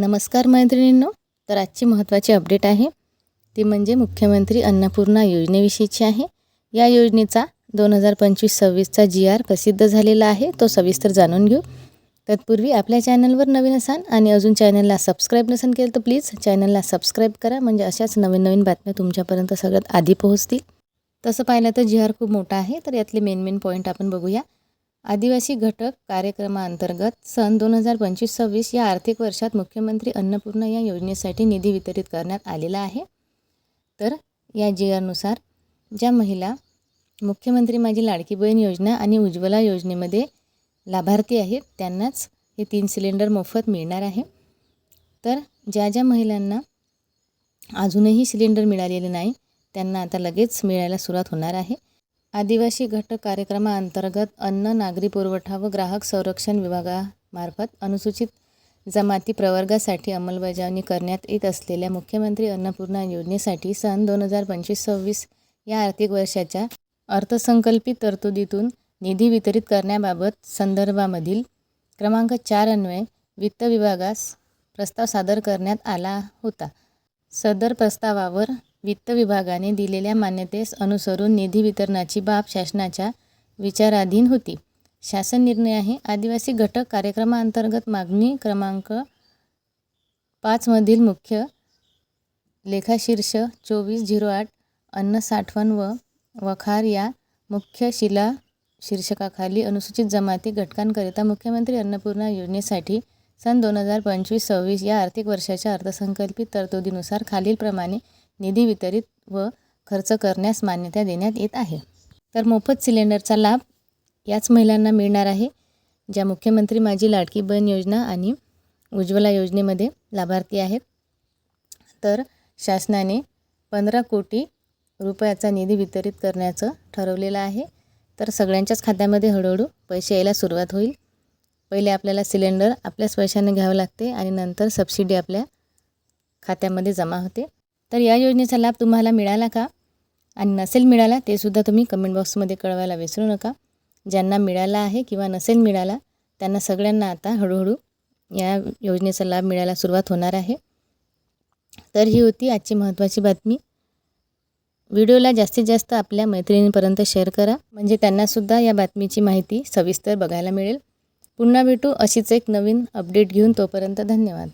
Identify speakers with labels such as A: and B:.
A: नमस्कार मैत्रिणींनो तर आजची महत्त्वाची अपडेट आहे. ती म्हणजे मुख्यमंत्री अन्नपूर्णा योजनेविषयीची आहे. या योजनेचा दोन हजार पंचवीस सव्वीसचा जी आर प्रसिद्ध झालेला आहे. तो सविस्तर जाणून घेऊ. तत्पूर्वी आपल्या चॅनलवर नवीन असाल आणि अजून चॅनलला सबस्क्राईब नसेल केलं तर प्लीज चॅनलला सबस्क्राईब करा म्हणजे अशाच नवीन नवीन बातम्या तुमच्यापर्यंत सगळ्यात आधी पोहोचतील. तसं पाहिलं तर जी आर खूप मोठा आहे तर यातले मेन मेन पॉईंट आपण बघूया. आदिवासी घटक कार्यक्रमाअंतर्गत सन दोन हजार पंचवीस सव्वीस या आर्थिक वर्षात मुख्यमंत्री अन्नपूर्णा या योजनेसाठी निधी वितरित करण्यात आलेला आहे. तर या जी आरनुसार ज्या महिला मुख्यमंत्री माझी लाडकी बहीण योजना आणि उज्ज्वला योजनेमध्ये लाभार्थी आहेत त्यांनाच हे तीन सिलेंडर मोफत मिळणार आहे. तर ज्या ज्या महिलांना अजूनही सिलेंडर मिळालेले नाही त्यांना आता लगेच मिळायला सुरुवात होणार आहे. आदिवासी घटक कार्यक्रमाअंतर्गत अन्न नागरी पुरवठा व ग्राहक संरक्षण विभागामार्फत अनुसूचित जमाती प्रवर्गासाठी अंमलबजावणी करण्यात येत असलेल्या मुख्यमंत्री अन्नपूर्णा योजनेसाठी सन दोन हजार पंचवीस सव्वीस या आर्थिक वर्षाच्या अर्थसंकल्पित तरतुदीतून निधी वितरित करण्याबाबत संदर्भामधील क्रमांक चार अन्वये वित्त विभागास प्रस्ताव सादर करण्यात आला होता. सदर प्रस्तावावर वित्त विभागाने दिलेल्या मान्यतेस अनुसरून निधी वितरणाची बाब शासनाच्या विचाराधीन होती. शासन निर्णय आहे आदिवासी घटक कार्यक्रमाअंतर्गत मागणी क्रमांक पाचमधील मुख्य लेखाशीर्ष चोवीस झिरो आठ अन्न साठवण व वखार या मुख्य शिला शीर्षकाखाली अनुसूचित जमाती घटकांकरिता मुख्यमंत्री अन्नपूर्णा योजनेसाठी सन दोन हजार पंचवीस सव्वीस या आर्थिक वर्षाच्या अर्थसंकल्पित तरतुदीनुसार खालीलप्रमाणे निधी वितरित व खर्च करण्यास मान्यता देण्यात येत आहे. तर मोफत सिलेंडरचा लाभ याच महिलांना मिळणार आहे ज्या मुख्यमंत्री माझी लाडकी बहीण योजना आणि उज्ज्वला योजनेमध्ये लाभार्थी आहेत. तर शासनाने पंधरा कोटी रुपयाचा निधी वितरित करण्याचं ठरवलेलं आहे. तर सगळ्यांच्याच खात्यामध्ये हळूहळू पैसे यायला सुरुवात होईल. पहिले आपल्याला सिलेंडर आपल्याच पैशाने घ्यावं लागते आणि नंतर सबसिडी आपल्या खात्यामध्ये जमा होते. तर या योजनेचा लाभ तुम्हाला मिळाला का? आणि नसेल मिळाला ते सुद्धा तुम्ही कमेंट बॉक्समध्ये कळवायला विसरू नका. ज्यांना मिळाला आहे किंवा नसेल मिळाला त्यांना सगळ्यांना आता हळूहळू या योजनेचा लाभ मिळायला सुरुवात होणार आहे. तर ही होती आजची महत्त्वाची बातमी. व्हिडिओला जास्तीत जास्त आपल्या मैत्रिणींपर्यंत शेअर करा. म्हणजे त्यांनासुद्धा या बातमीची माहिती सविस्तर बघायला मिळेल. पुन्हा भेटू अशीच एक नवीन अपडेट घेऊन तोपर्यंत धन्यवाद.